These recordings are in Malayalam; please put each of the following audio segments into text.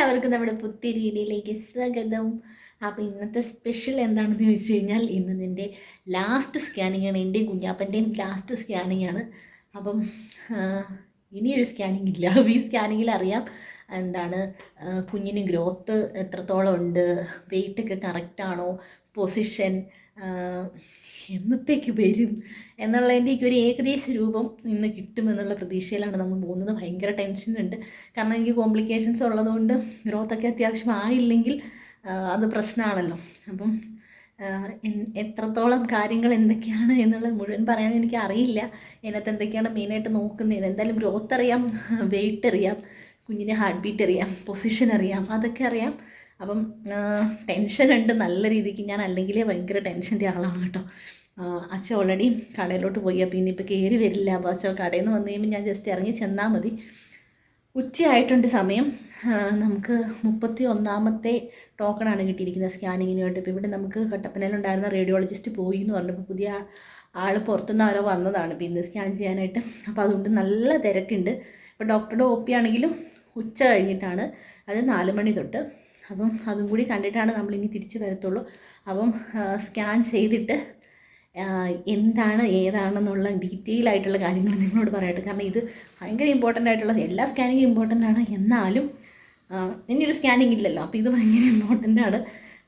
എല്ലാവർക്കും നമ്മുടെ പുത്തിരി രീതിയിലേക്ക് സ്വാഗതം. അപ്പോൾ ഇന്നത്തെ സ്പെഷ്യൽ എന്താണെന്ന് ചോദിച്ചു കഴിഞ്ഞാൽ ഇന്ന് നിന്റെ ലാസ്റ്റ് സ്കാനിങ് ആണ്. എന്റെയും കുഞ്ഞാപ്പന്റെയും ലാസ്റ്റ് സ്കാനിങ് ആണ്. അപ്പം ഇനിയൊരു സ്കാനിങ് ഇല്ല. ഈ സ്കാനിങ്ങിൽ അറിയാം. എന്താണ് കുഞ്ഞിന് ഗ്രോത്ത് എത്രത്തോളം ഉണ്ട് വെയിറ്റൊക്കെ കറക്റ്റാണോ പൊസിഷൻ എന്നത്തേക്ക് വരും എന്നുള്ളതിന്റെ ഒരു ഏകദേശ രൂപം ഇന്ന് കിട്ടുമെന്നുള്ള പ്രതീക്ഷയിലാണ് നമ്മൾ പോകുന്നത്. ഭയങ്കര ടെൻഷനുണ്ട് കാരണം എനിക്ക് കോംപ്ലിക്കേഷൻസ് ഉള്ളതുകൊണ്ട് ഗ്രോത്തൊക്കെ അത്യാവശ്യം ആയില്ലെങ്കിൽ അത് പ്രശ്നമാണല്ലോ അപ്പം എത്രത്തോളം കാര്യങ്ങൾ എന്തൊക്കെയാണ് എന്നുള്ളത് മുഴുവൻ പറയാൻ എനിക്ക് അറിയില്ല. ഇതിനകത്ത് എന്തൊക്കെയാണ് മെയിനായിട്ട് നോക്കുന്നത്? എന്തായാലും ഗ്രോത്ത് അറിയാം വെയിറ്റ് അറിയാം. കുഞ്ഞിന്റെ ഹാർട്ട് ബീറ്റ് അറിയാം പൊസിഷൻ അറിയാം അതൊക്കെ അറിയാം. അപ്പം ടെൻഷൻ ഉണ്ട് നല്ല രീതിക്ക്. ഞാൻ അല്ലെങ്കിലേ ഭയങ്കര ടെൻഷന്റെ ആളാണ് കേട്ടോ. അച്ഛൻ ഓൾറെഡി കടയിലോട്ട് പോയി. അപ്പോൾ ഇനിയിപ്പോൾ കയറി വരില്ല. അപ്പോൾ അച്ഛൻ കടയിൽ നിന്ന് വന്നു കഴിയുമ്പോൾ ഞാൻ ജസ്റ്റ് ഇറങ്ങി ചെന്നാൽ മതി. ഉച്ചയായിട്ടുണ്ട് സമയം. നമുക്ക് മുപ്പത്തി ഒന്നാമത്തെ ടോക്കണാണ് കിട്ടിയിരിക്കുന്നത് സ്കാനിങ്ങിന് വേണ്ടി. ഇപ്പോൾ ഇവിടെ നമുക്ക് കട്ടപ്പനയിലുണ്ടായിരുന്ന റേഡിയോളജിസ്റ്റ് പോയി എന്ന് പറഞ്ഞപ്പോൾ പുതിയ ആൾ പുറത്തുനിന്ന് ആരോ വന്നതാണ്. ഇപ്പോൾ ഇന്ന് സ്കാൻ ചെയ്യാനായിട്ട്. അപ്പോൾ അതുകൊണ്ട് നല്ല തിരക്കുണ്ട്. ഇപ്പോൾ ഡോക്ടറുടെ ഒ പി ആണെങ്കിലും ഉച്ച കഴിഞ്ഞിട്ടാണ്. അത് നാല് മണി തൊട്ട്. അപ്പം അതും കൂടി കണ്ടിട്ടാണ് നമ്മൾ ഇനി തിരിച്ചു വരത്തുള്ളൂ. അപ്പം സ്കാൻ ചെയ്തിട്ട് എന്താണ് ഏതാണെന്നുള്ള ഡീറ്റെയിൽ ആയിട്ടുള്ള കാര്യങ്ങൾ നിങ്ങളോട് പറയട്ടെ കാരണം ഇത് ഭയങ്കര ഇമ്പോർട്ടന്റ് ആയിട്ടുള്ള എല്ലാ സ്കാനിങ്ങും ഇമ്പോർട്ടന്റ് ആണ്. എന്നാലും ഇനിയൊരു സ്കാനിങ് ഇല്ലല്ലോ. അപ്പോൾ ഇത് ഭയങ്കര ഇമ്പോർട്ടന്റ് ആണ്.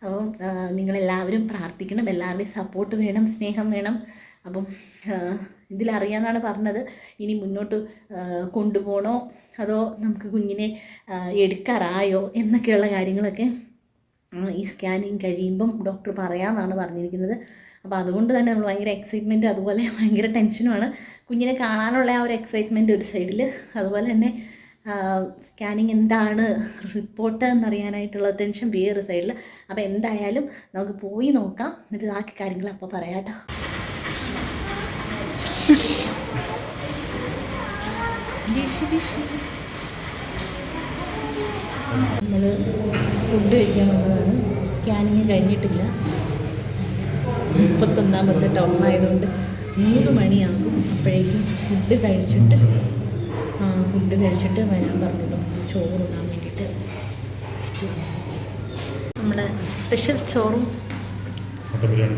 അപ്പം നിങ്ങളെല്ലാവരും പ്രാർത്ഥിക്കണം. എല്ലാവരുടെയും സപ്പോർട്ട് വേണം സ്നേഹം വേണം. അപ്പം ഇതിലറിയാമെന്നാണ് പറഞ്ഞത്. ഇനി മുന്നോട്ട് കൊണ്ടുപോകണോ? അതോ നമുക്ക് കുഞ്ഞിനെ എടുക്കാറായോ? എന്നൊക്കെയുള്ള കാര്യങ്ങളൊക്കെ ഈ സ്കാനിങ് കഴിയുമ്പം ഡോക്ടർ പറയാമെന്നാണ് പറഞ്ഞിരിക്കുന്നത്. അപ്പോൾ അതുകൊണ്ട് തന്നെ നമ്മൾ ഭയങ്കര എക്സൈറ്റ്മെന്റ് അതുപോലെ ഭയങ്കര ടെൻഷനുമാണ് കുഞ്ഞിനെ കാണാനുള്ള ആ ഒരു എക്സൈറ്റ്മെന്റ് ഒരു സൈഡിൽ അതുപോലെ തന്നെ സ്കാനിങ് എന്താണ് റിപ്പോർട്ട് എന്നറിയാനായിട്ടുള്ള ടെൻഷൻ വേറെ സൈഡിൽ അപ്പോൾ എന്തായാലും നമുക്ക് പോയി നോക്കാം. എന്നിട്ട് ബാക്കി കാര്യങ്ങൾ അപ്പോൾ പറയാം കേട്ടോ. നമ്മൾ ഫുഡ് കഴിക്കാൻ വന്നതാണ്. സ്കാനിങ് കഴിഞ്ഞിട്ടില്ല. മുപ്പത്തൊന്നാമത്തെ ടൗൺ ആയതുകൊണ്ട് മൂന്ന് മണിയാകും. അപ്പോഴേക്കും ഫുഡ് കഴിച്ചിട്ട് ഫുഡ് കഴിച്ചിട്ട് വരാൻ ചോറ് ഉണ്ണാൻ വേണ്ടിയിട്ട്. നമ്മുടെ സ്പെഷ്യൽ ചോറും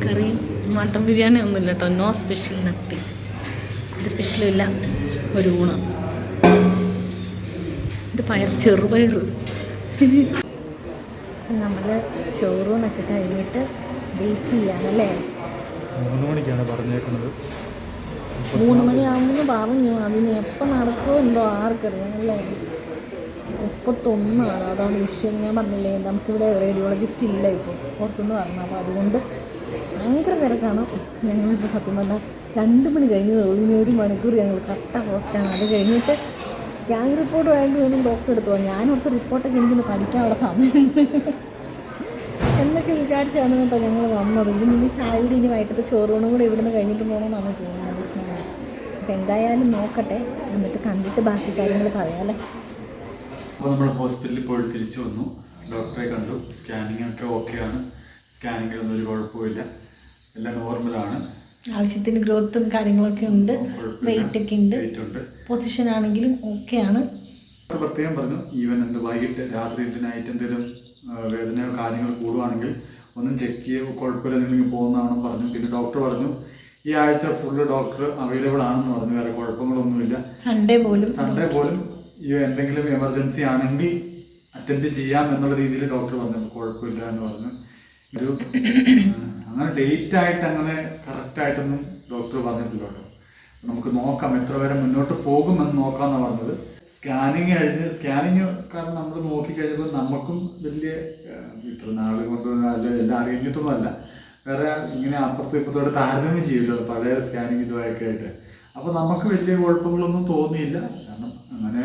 കറിയും മട്ടൻ ബിരിയാണി ഒന്നുമില്ല കേട്ടോ. നോ സ്പെഷ്യൽ നത്തി ഇത് സ്പെഷ്യലില്ല ഒരു ഊണ്. ഇത് പയർ ചെറുപയർ നമ്മൾ ചോറൂണൊക്കെ കഴിഞ്ഞിട്ട് വെയിറ്റ് ചെയ്യാനല്ലേ? മൂന്ന് മണിക്കാണ് പറഞ്ഞേക്കുന്നത്. മൂന്ന് മണിയാകുമ്പോൾ പറഞ്ഞു അതിന് എപ്പോൾ നടക്കുമോ എന്തോ ആർക്കറിയാം അല്ലേ മുപ്പത്തൊന്നാണ് അതാണ് വിഷയം. ഞാൻ പറഞ്ഞില്ലേ നമുക്കിവിടെ റേഡിയോളജിസ്റ്റ് ഇല്ല ഇപ്പോൾ പുറത്തുനിന്ന് പറഞ്ഞു അപ്പോൾ അതുകൊണ്ട് ഭയങ്കര തിരക്കാണ്. ഞങ്ങളിപ്പോൾ സത്യം പറഞ്ഞാൽ രണ്ട് മണി ഉള്ളൂ. ഇനി ഒരു മണിക്കൂർ ഞങ്ങൾ കറക്റ്റ് പോസ്റ്റാണ്. അത് കഴിഞ്ഞിട്ട് സ്കാൻ റിപ്പോർട്ട് വേണ്ടി വേണം ഡോക്ടർ എടുത്തു ഞാനോർത്ത് റിപ്പോർട്ടൊക്കെ എനിക്കൊന്ന് പഠിക്കാനുള്ള സമയം എന്നൊക്കെ വിചാരിച്ചാണ് കേട്ടോ ഞങ്ങൾ വന്നത്. ഇനി ഇനി ചായയുടെ ഇനി വൈകിട്ടത്തെ ചോറൂണും കൂടെ ഇവിടുന്ന് കഴിഞ്ഞിട്ട് പോകണമെന്നാണ് തോന്നുന്നത്. അപ്പം എന്തായാലും നോക്കട്ടെ. എന്നിട്ട് കണ്ടിട്ട് ബാക്കി കാര്യങ്ങൾ പറയാമല്ലേ അപ്പോൾ നമ്മൾ ഹോസ്പിറ്റലിൽ പോയി തിരിച്ചു വന്നു. ഡോക്ടറെ കണ്ടു. സ്കാനിങ് ഒക്കെ ഓക്കെയാണ് സ്കാനിങ്ങിലൊന്നും ഒരു കുഴപ്പമില്ല എല്ലാം നോർമലാണ് ആവശ്യത്തിന് ഗ്രോത്തും കാര്യങ്ങളൊക്കെ ഉണ്ട്. വെയിറ്റ് ഒക്കെ ഉണ്ട്. വെയിറ്റ് ഉണ്ട്. പൊസിഷൻ ആണെങ്കിലും ഓക്കെയാണ് പ്രത്യേകം പറഞ്ഞു ഈവൻ എന്ത് വൈകിട്ട് രാത്രി നൈറ്റ് എന്തെങ്കിലും വേദനയോ കാര്യങ്ങൾ കൂടുവാണെങ്കിൽ ഒന്നും ചെക്ക് ചെയ്യുക കുഴപ്പമില്ല നിങ്ങൾ പോകുന്നതാണെന്ന് പറഞ്ഞു. പിന്നെ ഡോക്ടർ പറഞ്ഞു ഈ ആഴ്ച ഫുള്ള് ഡോക്ടർ അവൈലബിൾ ആണെന്ന് പറഞ്ഞു. വേറെ കുഴപ്പങ്ങളൊന്നുമില്ല. സൺഡേ പോലും സൺഡേ പോലും ഈ എന്തെങ്കിലും എമർജൻസി ആണെങ്കിൽ അറ്റൻഡ് ചെയ്യാം എന്നുള്ള രീതിയിൽ ഡോക്ടർ പറഞ്ഞു. കുഴപ്പമില്ല എന്ന് പറഞ്ഞു. ഒരു അങ്ങനെ ഡേറ്റ് ആയിട്ട് അങ്ങനെ കറക്റ്റ് ആയിട്ടൊന്നും ഡോക്ടർ പറഞ്ഞിട്ടില്ല കേട്ടോ. നമുക്ക് നോക്കാം എത്ര വരെ മുന്നോട്ട് പോകുമെന്ന് നോക്കാമെന്ന് പറഞ്ഞത്. സ്കാനിങ് കഴിഞ്ഞ് സ്കാനിങ് കാരണം നമ്മൾ നോക്കി കഴിഞ്ഞപ്പോൾ നമുക്കും വലിയ ഇത്ര നാൾ കൊണ്ട് എല്ലാം അറിഞ്ഞിട്ടൊന്നുമല്ല. വേറെ ഇങ്ങനെ അപ്പുറത്തും ഇപ്പുറത്തോടെ താരതമ്യം ചെയ്യില്ല പഴയ സ്കാനിങ് ഇതുമായൊക്കെ ആയിട്ട്. അപ്പോൾ നമുക്ക് വലിയ കുഴപ്പങ്ങളൊന്നും തോന്നിയില്ല. കാരണം അങ്ങനെ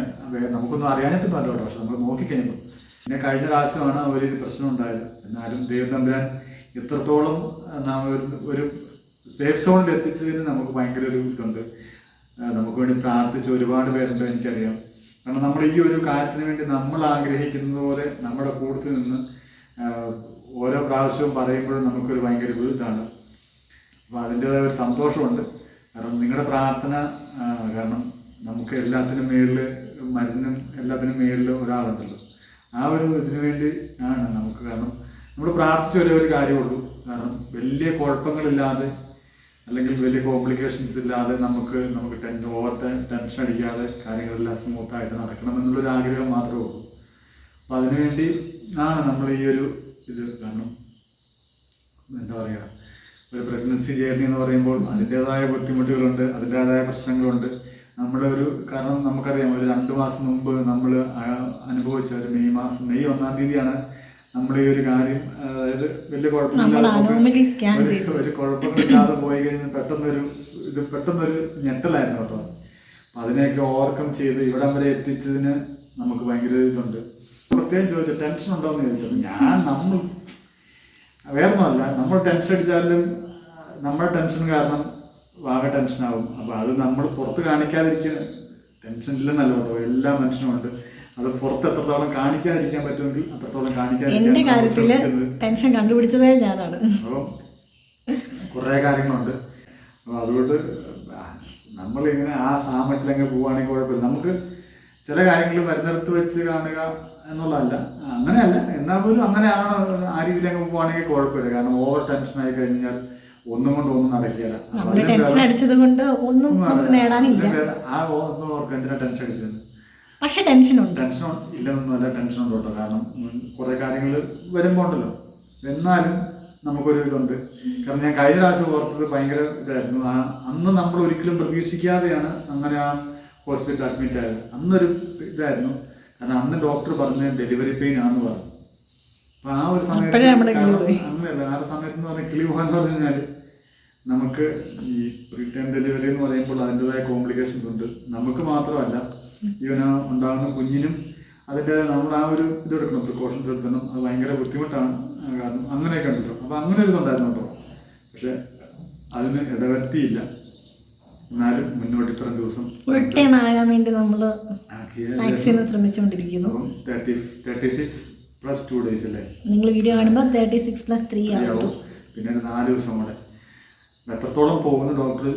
നമുക്കൊന്നും അറിയാനായിട്ട് അല്ല കേട്ടോ. പക്ഷെ നമ്മൾ നോക്കിക്കഴിഞ്ഞപ്പോൾ പിന്നെ കഴിഞ്ഞ പ്രാവശ്യമാണ് ഒരു പ്രശ്നം ഉണ്ടായത്. എന്നാലും ദൈവം തമ്പുരാൻ ഒരു ഒരു സേഫ് സോണിൽ എത്തിച്ചതിന് നമുക്ക് ഭയങ്കര ഒരു ഇതുണ്ട്. നമുക്ക് വേണ്ടി പ്രാർത്ഥിച്ച ഒരുപാട് പേരുണ്ട് എനിക്കറിയാം. കാരണം നമ്മുടെ ഈ ഒരു കാര്യത്തിന് വേണ്ടി നമ്മൾ ആഗ്രഹിക്കുന്നത് പോലെ നമ്മുടെ കൂട്ടത്തിൽ നിന്ന് ഓരോ പ്രാവശ്യവും പറയുമ്പോഴും നമുക്കൊരു ഭയങ്കര ഇതാണ്. അപ്പോൾ അതിന്റെതായ ഒരു സന്തോഷമുണ്ട്. കാരണം നിങ്ങളുടെ പ്രാർത്ഥന കാരണം നമുക്ക് എല്ലാത്തിനും മേളിൽ മരുന്നിനും എല്ലാത്തിനും മേളിൽ ഒരാളുണ്ടല്ലോ. ആ ഒരു ഇതിന് വേണ്ടി ആണ് നമുക്ക് കാരണം നമ്മൾ പ്രാർത്ഥിച്ച ഒരേ ഒരു കാര്യമുള്ളൂ കാരണം വലിയ കുഴപ്പങ്ങളില്ലാതെ അല്ലെങ്കിൽ വലിയ കോംപ്ലിക്കേഷൻസ് ഇല്ലാതെ നമുക്ക് നമുക്ക് ടെൻ ഓവർ ടെൻഷൻ അടിക്കാതെ കാര്യങ്ങളെല്ലാം സ്മൂത്തായിട്ട് നടക്കണം എന്നുള്ളൊരു ആഗ്രഹം മാത്രമേ ഉള്ളൂ. അപ്പം അതിനുവേണ്ടി ആണ് നമ്മൾ ഈ ഒരു ഇത് കാരണം എന്താ പറയുക ഒരു പ്രഗ്നൻസി ജേർണി എന്ന് പറയുമ്പോൾ അതിന്റേതായ ബുദ്ധിമുട്ടുകളുണ്ട് അതിന്റേതായ പ്രശ്നങ്ങളുണ്ട്. നമ്മുടെ ഒരു കാരണം നമുക്കറിയാം ഒരു രണ്ട് മാസം മുമ്പ് നമ്മൾ അനുഭവിച്ച ഒരു മെയ് മാസം മെയ് ഒന്നാം തീയതിയാണ് നമ്മൾ ഈ ഒരു കാര്യം അതായത് വലിയ കുഴപ്പമില്ലാതെ ഒരു- കുഴപ്പമില്ലാതെ പോയി കഴിഞ്ഞാൽ പെട്ടെന്നൊരു ഇത് പെട്ടെന്നൊരു ഞെട്ടലായിരുന്നു കേട്ടോ. അപ്പം അതിനെയൊക്കെ ഓവർകം ചെയ്ത് ഇവിടം വരെ എത്തിച്ചതിന് നമുക്ക് ഭയങ്കര ഇതുണ്ട്. പ്രത്യേകം ചോദിച്ചു ടെൻഷൻ ഉണ്ടോ എന്ന് ചോദിച്ചത് ഞാൻ നമ്മൾ വേറൊന്നുമല്ല നമ്മൾ ടെൻഷൻ അടിച്ചാലും നമ്മുടെ ടെൻഷൻ കാരണം ആകെ ടെൻഷനാവും അപ്പോൾ അത് നമ്മൾ പുറത്ത് കാണിക്കാതിരിക്കുന്ന ടെൻഷൻ ഇല്ലെന്നല്ല കേട്ടോ എല്ലാ മനുഷ്യനും ഉണ്ട്. അത് പുറത്ത് എത്രത്തോളം കാണിക്കാതിരിക്കാൻ പറ്റുമെങ്കിൽ അത്രത്തോളം കാണിക്കാൻ എന്റെ കാര്യത്തിൽ ശ്രമിക്കുന്നത്. ടെൻഷൻ കണ്ടുപിടിച്ചതേ ഞാനാണ്. അപ്പം കുറേ കാര്യങ്ങളുണ്ട്. അപ്പോൾ അതുകൊണ്ട് നമ്മളിങ്ങനെ ആ സാമറ്റിലങ്ങ് പോവുകയാണെങ്കിൽ കുഴപ്പമില്ല. നമുക്ക് ചില കാര്യങ്ങൾ വരുന്നിടത്ത് വെച്ച് കാണുക എന്നുള്ളതല്ല. അങ്ങനെയല്ല. എന്നാൽ പോലും അങ്ങനെയാണ് ആ രീതിയിൽ അങ്ങ് പോവുകയാണെങ്കിൽ കുഴപ്പമില്ല. കാരണം ഓവർ ടെൻഷൻ ആയി കഴിഞ്ഞാൽ ഒന്നും കൊണ്ട് ഒന്നും നടക്കുകയില്ല ടെൻഷൻ അടിച്ചത് കൊണ്ട് ഒന്നും നമുക്ക് നേടാനില്ല. ആ ഒന്നും ഓർക്ക് എന്തിനാ ടെൻഷൻ അടിച്ചത്? പക്ഷെ ടെൻഷനുണ്ട്. ടെൻഷൻ ഇല്ലെന്നല്ല ടെൻഷൻ ഉണ്ട് കേട്ടോ കാരണം കുറേ കാര്യങ്ങൾ വരുമ്പോൾ ഉണ്ടല്ലോ. എന്നാലും നമുക്കൊരു ഇതുണ്ട്. കാരണം ഞാൻ കഴിഞ്ഞ പ്രാവശ്യം ഓർത്തത് ഭയങ്കര ഇതായിരുന്നു. ആ അന്ന് നമ്മൾ ഒരിക്കലും പ്രതീക്ഷിക്കാതെയാണ് അങ്ങനെ ആ ഹോസ്പിറ്റൽ അഡ്മിറ്റ് ആയത്. അന്നൊരു ഇതായിരുന്നു. കാരണം അന്ന് ഡോക്ടർ പറഞ്ഞ ഡെലിവറി പെയിൻ ആണെന്ന് പറഞ്ഞു. അപ്പൊ ആ ഒരു സമയത്ത്. അങ്ങനെയല്ല. ആ സമയത്ത് എന്ന് പറഞ്ഞാൽ കിളി പോകാന്ന് പറഞ്ഞു കഴിഞ്ഞാൽ നമുക്ക് ഈ റിട്ടേൺ ഡെലിവറി എന്ന് പറയുമ്പോൾ അതിന്റെതായ കോംപ്ലിക്കേഷൻസ് ഉണ്ട്. നമുക്ക് മാത്രമല്ല ഇവന് ഉണ്ടാകുന്ന കുഞ്ഞിനും അതിന്റെ നമ്മൾ ആ ഒരു ഇത് എടുക്കണം പ്രിക്കോഷൻസ് എടുക്കണം. അത് ഭയങ്കര ബുദ്ധിമുട്ടാണ്. കാരണം അങ്ങനെയൊക്കെ ഉണ്ടല്ലോ. അപ്പോൾ അങ്ങനെ ഒരു ഉണ്ടായിരുന്നു കേട്ടോ. പക്ഷെ അതിന് ഇടവരുത്തിയില്ല. എന്നാലും മുന്നോട്ട് ഇത്രയും ദിവസം ഫുൾ ടൈം ആകാൻ വേണ്ടി നമ്മൾ മാക്സിമം ശ്രമിച്ചുകൊണ്ടിരിക്കുന്നു. അപ്പം thirty thirty six plus two days അല്ലേ? നിങ്ങൾ വീഡിയോ കാണുമ്പോൾ തേർട്ടി സിക്സ് പ്ലസ് ത്രീ ആവും. പിന്നെ ഒരു നാല് ദിവസം കൂടെ. എത്രത്തോളം പോകുന്ന ഡോക്ടർ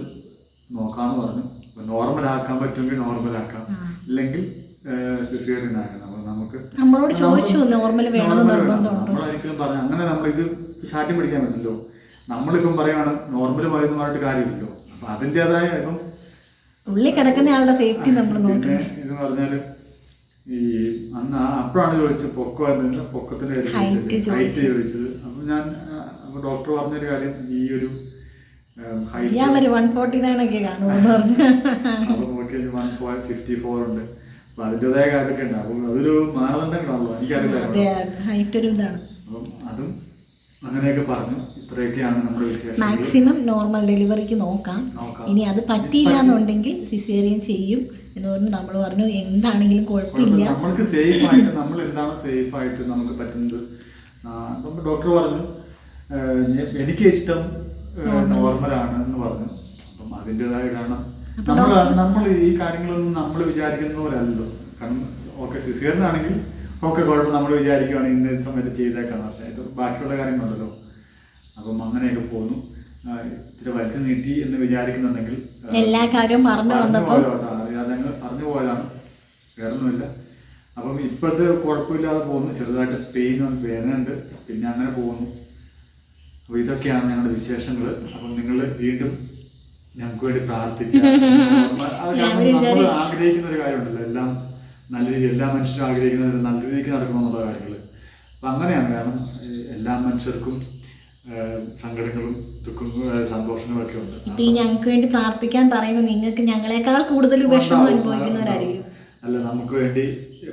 നോക്കാന്ന് പറഞ്ഞു. നോർമൽ ആക്കാൻ പറ്റുമെങ്കിൽ നോർമൽ ആക്കാം. ഇല്ലെങ്കിൽ സിസേറിയൻ അപ്പൊ നമുക്ക് നമ്മളോട് ചോദിച്ചു നോർമൽ വേണമെന്ന് നമ്മളൊരിക്കലും പറഞ്ഞു അങ്ങനെ നമ്മളിത് ശാഠ്യം പിടിക്കാൻ പറ്റില്ലോ നമ്മളിപ്പം പറയുകയാണ് നോർമൽ മരുന്ന് പറഞ്ഞിട്ട് കാര്യമില്ലല്ലോ. അപ്പൊ അതിന്റെതായ ഇപ്പം ഉള്ളിൽ കിടക്കുന്ന ആളുടെ സേഫ്റ്റി നമ്മൾ ഇത് പറഞ്ഞാൽ ഈ അന്ന് അപ്പോഴാണ് ചോദിച്ചത് പൊക്കം എന്തെങ്കിലും പൊക്കത്തിന്റെ ഹൈറ്റ് ചോദിച്ചത്. അപ്പൊ ഞാൻ ഡോക്ടർ പറഞ്ഞൊരു കാര്യം ഈ ഒരു ഹൈറ്റ് ഇയാളൊരു വൺ ഫോർട്ടി നയൻ ഒക്കെ കാണുമെന്ന് പറഞ്ഞു. അപ്പൊ നോക്കിയാൽ വൺ ഫോർ ഫിഫ്റ്റി ഫോർ ഉണ്ട്. അപ്പൊ അതിന്റെതായ കാര്യമൊക്കെ ഉണ്ട്. അപ്പൊ അതൊരു മാനദണ്ഡങ്ങളാണല്ലോ. എനിക്കറിയില്ല. അതെ ഹൈറ്റ് ഒരു ഇതാണ്. അപ്പം അതും അങ്ങനെയൊക്കെ പറഞ്ഞു. ഇത്രയൊക്കെയാണ് നമ്മുടെ വിശേഷം മാക്സിമം നോർമൽ ഡെലിവറിക്ക് നോക്കാം. ഇനി അത് പറ്റിയില്ല എന്നുണ്ടെങ്കിൽ സിസേറിയൻ ചെയ്യും എന്ന് പറഞ്ഞു നമ്മൾ പറഞ്ഞു. എന്താണെങ്കിലും കുഴപ്പമില്ല. നമ്മൾക്ക് സേഫ് ആയിട്ട് നമ്മൾ എന്താണ് സേഫ് ആയിട്ട് നമുക്ക് പറ്റുന്നത്? ഡോക്ടർ പറഞ്ഞു എനിക്ക് ഇഷ്ടം നോർമലാണ് എന്ന് പറഞ്ഞു. അപ്പം അതിന്റെതായ കാരണം. നമ്മൾ നമ്മൾ ഈ കാര്യങ്ങളൊന്നും നമ്മൾ വിചാരിക്കുന്ന പോലല്ലോ കാരണം ഓക്കെ സിസിയറിനാണെങ്കിൽ ഓക്കെ കുഴപ്പം നമ്മൾ വിചാരിക്കുവാണെങ്കിൽ ഇന്ന സമയത്ത് ചെയ്തേക്കാണ് പക്ഷേ ഇത് ബാക്കിയുള്ള കാര്യങ്ങളുണ്ടല്ലോ. അപ്പം അങ്ങനെയൊക്കെ പോന്നു. ആ, ഇത്തിരി വലിച്ചു നീട്ടി എന്ന് വിചാരിക്കുന്നുണ്ടെങ്കിൽ എല്ലാ കാര്യവും പറഞ്ഞു വന്നപ്പോൾ അങ്ങ് പറഞ്ഞു പോയതാണ്. വേറൊന്നുമില്ല. അപ്പം ഇപ്പോഴത്തെ കുഴപ്പമില്ലാതെ പോകുന്നു ചെറുതായിട്ട് പെയിൻ വേദനയുണ്ട്. പിന്നെ അങ്ങനെ പോകുന്നു അപ്പോൾ ഇതൊക്കെയാണ് ഞങ്ങളുടെ വിശേഷങ്ങൾ അപ്പം നിങ്ങൾ വീണ്ടും ഞങ്ങൾക്ക് വേണ്ടി പ്രാർത്ഥിക്കുക. നമ്മൾ ആഗ്രഹിക്കുന്ന ഒരു കാര്യമുണ്ടല്ലോ. എല്ലാം നല്ല രീതി എല്ലാ മനുഷ്യരും ആഗ്രഹിക്കുന്ന നല്ല രീതിക്ക് നടക്കണമെന്നുള്ള കാര്യങ്ങൾ അപ്പം അങ്ങനെയാണ് കാരണം എല്ലാ മനുഷ്യർക്കും സങ്കടങ്ങളും ദുഃഖങ്ങളും സന്തോഷങ്ങളും ഒക്കെ ഉണ്ട്. ഈ ഞങ്ങൾക്ക് വേണ്ടി പ്രാർത്ഥിക്കാൻ പറയുന്ന നിങ്ങൾക്ക് ഞങ്ങളെക്കാൾ കൂടുതൽ വിഷമം അനുഭവിക്കുന്നവരായിരിക്കും. അല്ല നമുക്ക് വേണ്ടി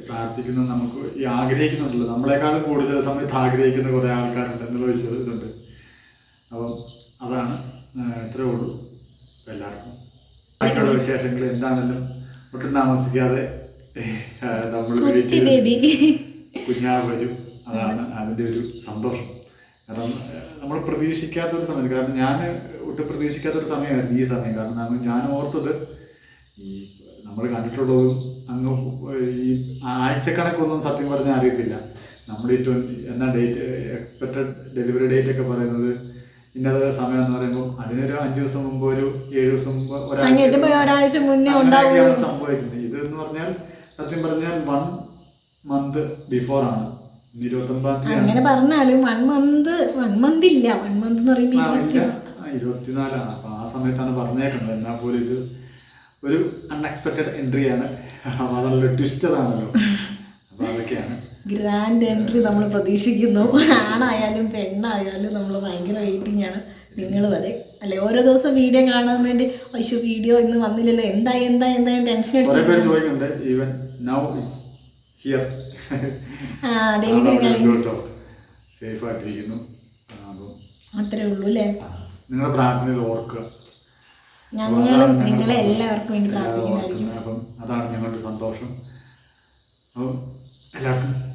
പ്രാർത്ഥിക്കുന്ന നമുക്ക് ഈ ആഗ്രഹിക്കുന്നുണ്ടല്ലോ. നമ്മളെക്കാളും കൂടുതൽ സമയത്ത് ആഗ്രഹിക്കുന്ന കുറേ ആൾക്കാരുണ്ട് എന്നുള്ള വിശ്വാസം ഇതുണ്ട് അപ്പം അതാണ് ഇത്രയേ ഇത്രേ ഉള്ളൂ. എല്ലാവർക്കും ബാക്കിയുള്ള വിശേഷങ്ങൾ എന്താണെങ്കിലും ഒട്ടും താമസിക്കാതെ നമ്മൾ കുഞ്ഞാ കുഞ്ഞാവ് വരും. അതാണ് അതിന്റെ ഒരു സന്തോഷം. കാരണം നമ്മൾ പ്രതീക്ഷിക്കാത്തൊരു സമയം കാരണം ഞാൻ ഒട്ടും പ്രതീക്ഷിക്കാത്തൊരു സമയമായിരുന്നു ഈ സമയം. കാരണം ഞാൻ ഓർത്തത് ഈ നമ്മൾ കണ്ടിട്ടുള്ളതും അങ്ങ് ഈ ആഴ്ചക്കണക്കൊന്നും സത്യം പറഞ്ഞാൽ അറിയത്തില്ല. നമ്മൾ ഈ ട്വന്റി എന്നാ ഡേറ്റ് എക്സ്പെക്റ്റഡ് ഡെലിവറി ഡേറ്റ് ഒക്കെ പറയുന്നത് ഇന്നത് സമയം എന്ന് പറയുമ്പോൾ അതിനൊരു അഞ്ചു ദിവസം മുമ്പ് ഒരു ഏഴു ദിവസം മുമ്പ് ഒരാഴ്ച മുന്നേ ഉണ്ടാവുള്ളൂ. ഇത് എന്ന് പറഞ്ഞാൽ സത്യം പറഞ്ഞാൽ വൺ മന്ത് ബിഫോർ ആണ്. അങ്ങനെ പറഞ്ഞാലും വൺ മന്ത് വൺ മന്ത് ഇല്ല. വൺ മന്ത് എന്ന് പറയുമ്പോൾ ഇരുപത്തിനാലാണ്. അപ്പൊ ആ സമയത്താണ് പറഞ്ഞേക്കുന്നത്. എന്നാൽ പോലും ഇത് ഒരു അൺഎക്സ്പെക്റ്റഡ് എൻട്രി ആണ്. അപ്പൊ അതല്ല ട്വിസ്റ്റഡ് ആണല്ലോ. അപ്പൊ അതൊക്കെയാണ്. ഗ്രാൻഡ് എൻട്രി നമ്മൾ പ്രതീക്ഷിക്കുന്നു. ആണായാലും പെണ്ണായാലും നമ്മൾ ഭയങ്കര വെയിറ്റിംഗ് ആണ്. നിങ്ങൾ വരെ. അല്ലെ? ഓരോ ദിവസം വീഡിയോ കാണാൻ വേണ്ടി അയ്യോ വീഡിയോ ഇന്ന് വന്നില്ലല്ലോ. എന്താ എന്താ എന്താ? ടെൻഷൻ കുറെ പേര് അടിച്ചു ചോദിക്കുന്നുണ്ട്. ഈവൻ നൗ ഇറ്റ്സ് ഹിയർ ആ ഡെലിവറി കഴിഞ്ഞു. കേട്ടോ സേഫ് ആയിട്ടിരിക്കുന്നു. ആ, അപ്പം അത്രേ ഉള്ളൂ അല്ലേ? നിങ്ങളുടെ പ്രാർത്ഥനയിൽ ഓർക്കുക. ഞങ്ങളും നിങ്ങളെ എല്ലാവർക്കും വേണ്ടി പ്രാർത്ഥിക്കുന്നതായിരിക്കും. അപ്പം അതാണ് ഞങ്ങളുടെ സന്തോഷം. അപ്പം എല്ലാവർക്കും